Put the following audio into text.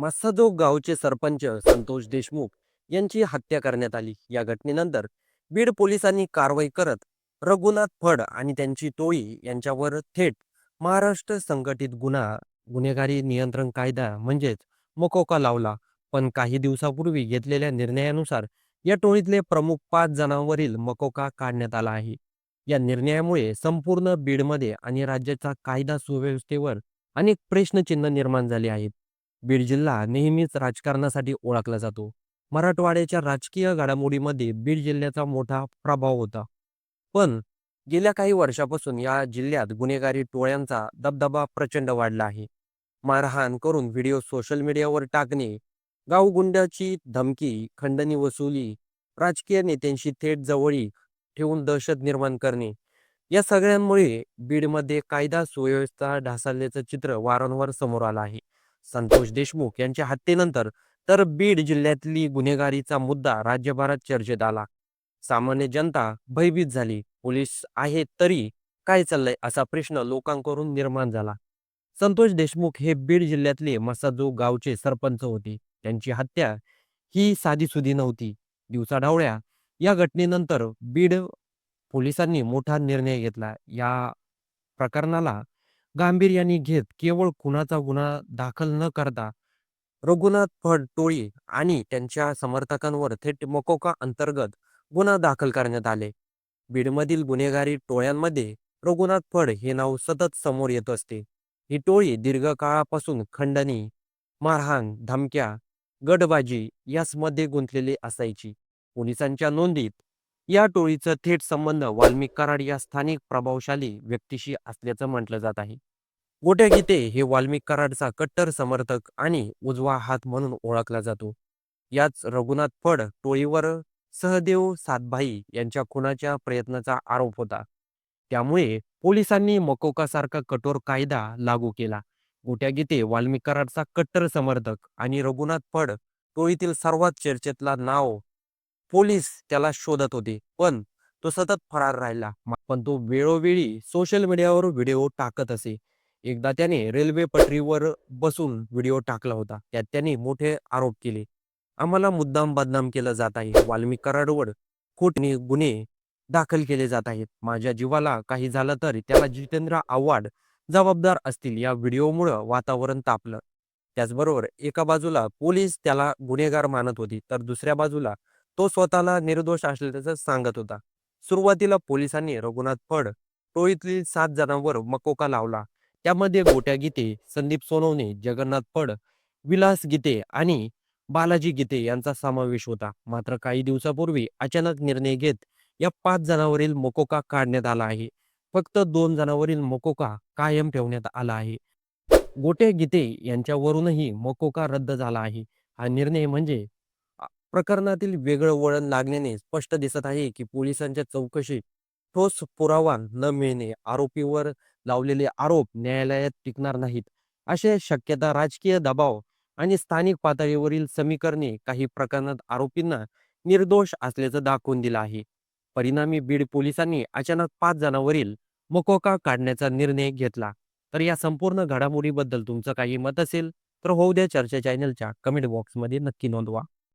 मस्साजोग गावचे सरपंच संतोष देशमुख यांची हत्या करण्यात आली. या घटनेनंतर बीड पोलिसांनी कारवाई करत रघुनाथ फड आणि त्यांची टोळी यांच्यावर थेट महाराष्ट्र संघटित गुन्हा गुन्हेगारी नियंत्रण कायदा म्हणजेच मकोका लावला. पण काही दिवसापूर्वी घेतलेल्या निर्णयानुसार या टोळीतले प्रमुख पाच जणांवरील मकोका काढण्यात आला आहे. या निर्णयामुळे संपूर्ण बीडमध्ये आणि राज्याचा कायदा सुव्यवस्थेवर अनेक प्रश्नचिन्ह निर्माण झाले आहेत. बीड जिल्हा नेहमीच राजकारणासाठी ओळखला जातो. मराठवाड्याच्या राजकीय घडामोडीमध्ये बीड जिल्ह्याचा मोठा प्रभाव होता. पण गेल्या काही वर्षापासून या जिल्ह्यात गुन्हेगारी टोळ्यांचा दबदबा प्रचंड वाढला आहे. मारहाण करून व्हिडिओ सोशल मीडियावर टाकणे गावगुंड्याची धमकी खंडणी वसुली राजकीय नेत्यांशी थेट जवळी ठेवून दहशत निर्माण करणे या सगळ्यांमुळे बीडमध्ये कायदा सुव्यवस्था ढासळल्याचं चित्र वारंवार समोर आलं आहे. संतोष देशमुख यांच्या हत्येनंतर तर बीड जिल्ह्यातली गुन्हेगारीचा मुद्दा राज्यभरात चर्चेत आला. सामान्य जनता भयभीत झाली. पोलीस आहे तरी काय चाललंय असा प्रश्न लोकांकडून निर्माण झाला. संतोष देशमुख हे बीड जिल्ह्यातले मसाजो गावचे सरपंच होते. त्यांची हत्या ही साधीसुधी नव्हती. दिवसाढावळ्या या घटनेनंतर बीड पोलिसांनी मोठा निर्णय घेतला. या प्रकरणाला गांभीर्याने घेत केवळ खुनाचा गुन्हा दाखल न करता रघुनाथ फड टोळी आणि त्यांच्या समर्थकांवर थेट मकोका अंतर्गत गुन्हा दाखल करण्यात आले. बीडमधील गुन्हेगारी टोळ्यांमध्ये रघुनाथ फड हे नाव सतत समोर येत असते. ही टोळी दीर्घकाळापासून खंडणी मारहाण धमक्या गडबाजी यासमध्ये गुंतलेली असायची. पोलिसांच्या नोंदीत या टोळीचा थेट संबंध वाल्मिक कराड या स्थानिक प्रभावशाली व्यक्तीशी असल्याचं म्हटलं जात आहे. गोट्या गीते हे वाल्मिक कराडचा कट्टर समर्थक आणि उजवा हात म्हणून ओळखला जातो. याच रघुनाथ फड टोळीवर सहदेव सातभाई यांच्या खुनाच्या प्रयत्नाचा आरोप होता. त्यामुळे पोलिसांनी मकोकासारखा कठोर कायदा लागू केला. गोट्या गीते वाल्मिक कराडचा कट्टर समर्थक आणि रघुनाथ फड टोळीतील सर्वात चर्चेतला नाव पोलीस त्याला शोधत होते. पण तो सतत फरार राहिला. पण तो वेळोवेळी सोशल मीडियावर व्हिडिओ टाकत असे. एकदा त्याने रेल्वे पटरीवर बसून व्हिडिओ टाकला होता. त्यात त्याने मोठे आरोप केले. आम्हाला मुद्दाम बदनाम केलं जात आहे. वाल्मिक कराडवर खोटने गुन्हे दाखल केले जात आहेत. माझ्या जीवाला काही झालं तर त्याला जितेंद्र आव्हाड जबाबदार असतील. या व्हिडिओमुळं वातावरण तापलं. त्याचबरोबर एका बाजूला पोलीस त्याला गुन्हेगार मानत होती तर दुसऱ्या बाजूला तो स्वतःला निर्दोष असल्याचं सांगत होता. सुरुवातीला पोलिसांनी रघुनाथ फड टोळीतील सात जणांवर मकोका लावला. त्यामध्ये गोट्या गीते संदीप सोनवणे जगन्नाथ फड विलास गीते आणि बालाजी गीते यांचा समावेश होता. मात्र काही दिवसापूर्वी अचानक निर्णय घेत या पाच जणांवरील मकोका काढण्यात आला आहे. फक्त दोन जणांवरील मकोका कायम ठेवण्यात आला आहे. गोटे गीते यांच्यावरूनही मकोका रद्द झाला आहे. हा निर्णय म्हणजे प्रकरणातील वेगळं वळण लागण्याने स्पष्ट दिसत आहे की पोलिसांच्या चौकशीत ठोस पुरावा न मिळणे आरोपीवर लावलेले आरोप न्यायालयात टिकणार नाहीत. अशा शक्यता राजकीय दबाव आणि स्थानिक पातळीवरील समीकरणे काही प्रकरणात आरोपींना निर्दोष असल्याचं दाखवून दिलं आहे. परिणामी बीड पोलिसांनी अचानक पाच जणांवरील मकोका काढण्याचा निर्णय घेतला. तर या संपूर्ण घडामोडीबद्दल तुमचं काही मत असेल तर होऊ द्या चर्चा चॅनलच्या कमेंट बॉक्समध्ये नक्की नोंदवा.